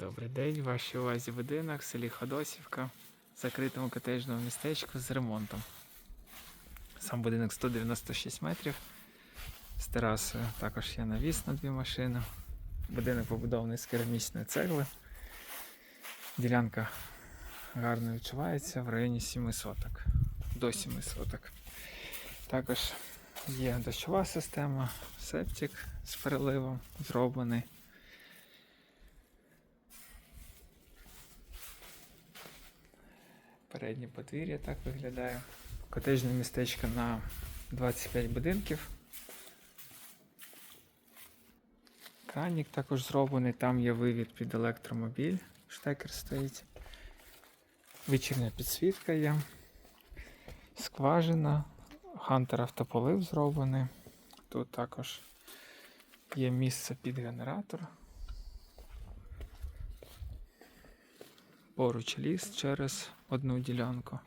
Добрий день, вашій увазі будинок в селі Ходосівка, в закритому котеджному містечку з ремонтом. Сам будинок 196 метрів. З терасою також є навіс на дві машини. Будинок побудований з керамічної цегли. Ділянка гарно відчувається в районі 7 соток. До 7 соток. Також є дощова система, септик з переливом зроблений. Переднє подвір'я так виглядає. Котежне містечко на 25 будинків. Кранік також зроблений, там є вивід під електромобіль, штекер стоїть. Вечірня підсвітка є. Скважина, Хантер автополив зроблений. Тут також є місце під генератор. Поруч ліс через одну ділянку.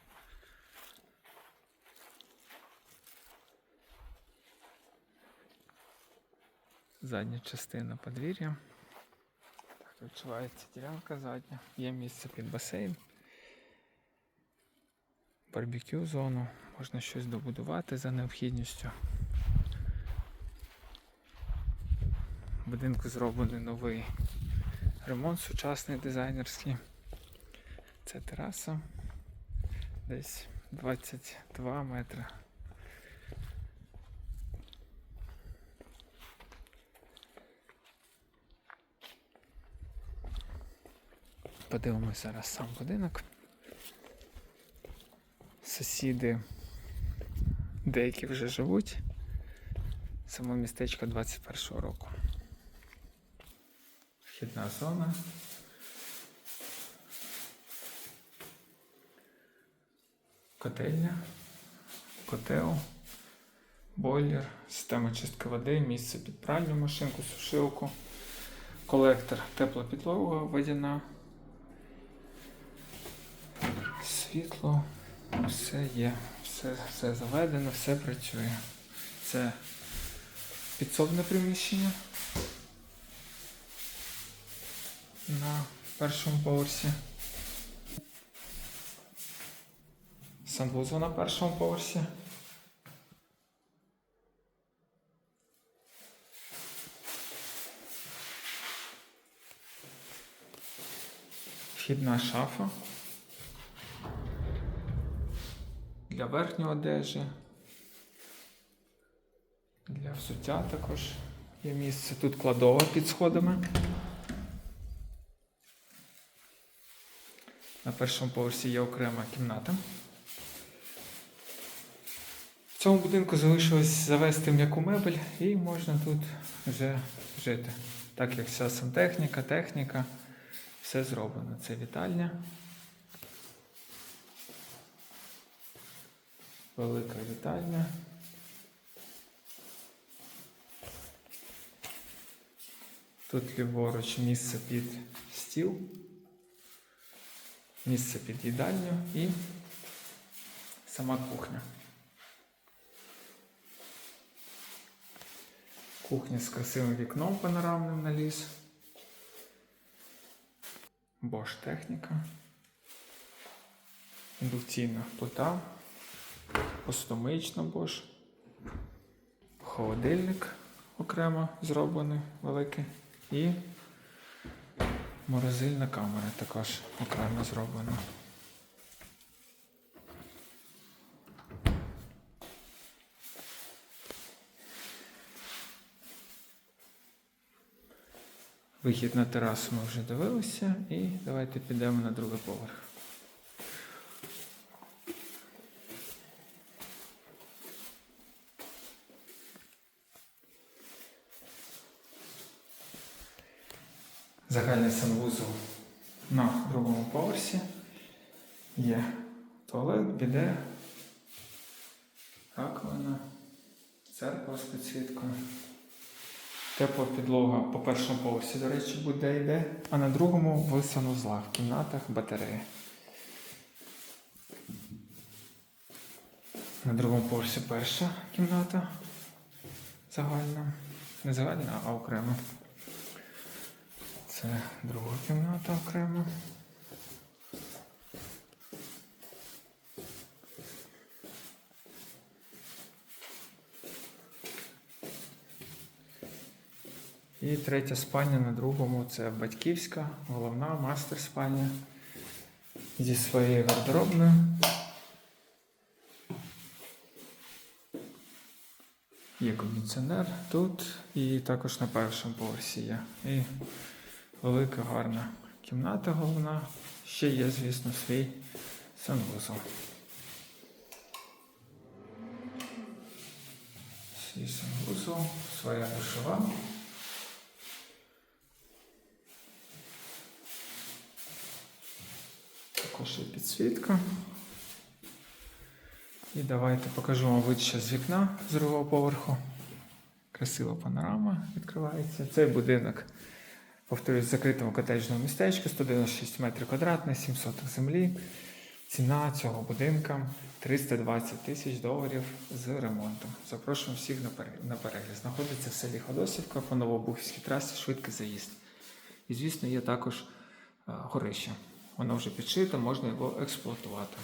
Задня частина подвір'я. Так, відчувається ділянка задня. Є місце під басейн. Барбекю зону. Можна щось добудувати за необхідністю. В будинку зроблений новий ремонт сучасний дизайнерський. Це тераса. Десь 22 метри. Подивимося зараз сам будинок. Сусіди деякі вже живуть. Само містечко 21 року. Вхідна зона. Котельня, котел, бойлер, система чистки води, місце під пральню машинку, сушилку, колектор, тепла підлога водяна, світло, все є, все, все заведено, все працює. Це підсобне приміщення на першому поверсі. Санвузол на першому поверсі. Вхідна шафа. Для верхньої одежі. Для взуття також є місце. Тут кладова під сходами. На першому поверсі є окрема кімната. Цьому будинку залишилось завести м'яку мебель і можна тут вже жити. Так як вся сантехніка, техніка, все зроблено. Це вітальня. Велика вітальня. Тут ліворуч місце під стіл, місце під їдальню і сама кухня. Кухня з красивим вікном панорамним на ліс. Bosch техніка. Індукційна плита. Посудомиючна Bosch. Холодильник окремо зроблений великий. І морозильна камера також окремо зроблена. Вихід на терасу ми вже дивилися і давайте підемо на другий поверх. Загальний санвузол на другому поверсі. Є туалет, біде, раковина, церква з підсвіткою. Тепла підлога по першому поверсі, до речі, буде йде, а на другому в санузлах, в кімнатах батареї. На другому поверсі перша кімната загальна. Не загальна, а окрема. Це друга кімната окремо. І третя спальня на другому це батьківська, головна мастер спальня зі своєю гардеробною. Є кондиціонер тут і також на першому поверсі є. І велика гарна кімната головна. Ще є, звісно, свій санвузол. Свій санвузол, своя душова. Також є підсвітка. І давайте покажу вам вид ще з вікна з другого поверху. Красива панорама відкривається. Цей будинок, повторюсь, в закритому котеджному містечку, 196 метрів квадратних, 7 соток землі. Ціна цього будинка 320 тисяч доларів з ремонтом. Запрошуємо всіх на перегляд. Знаходиться в селі Ходосівка по Новобухівській трасі, швидкий заїзд. І, звісно, є також е, горище. Воно вже підшите, можна його експлуатувати.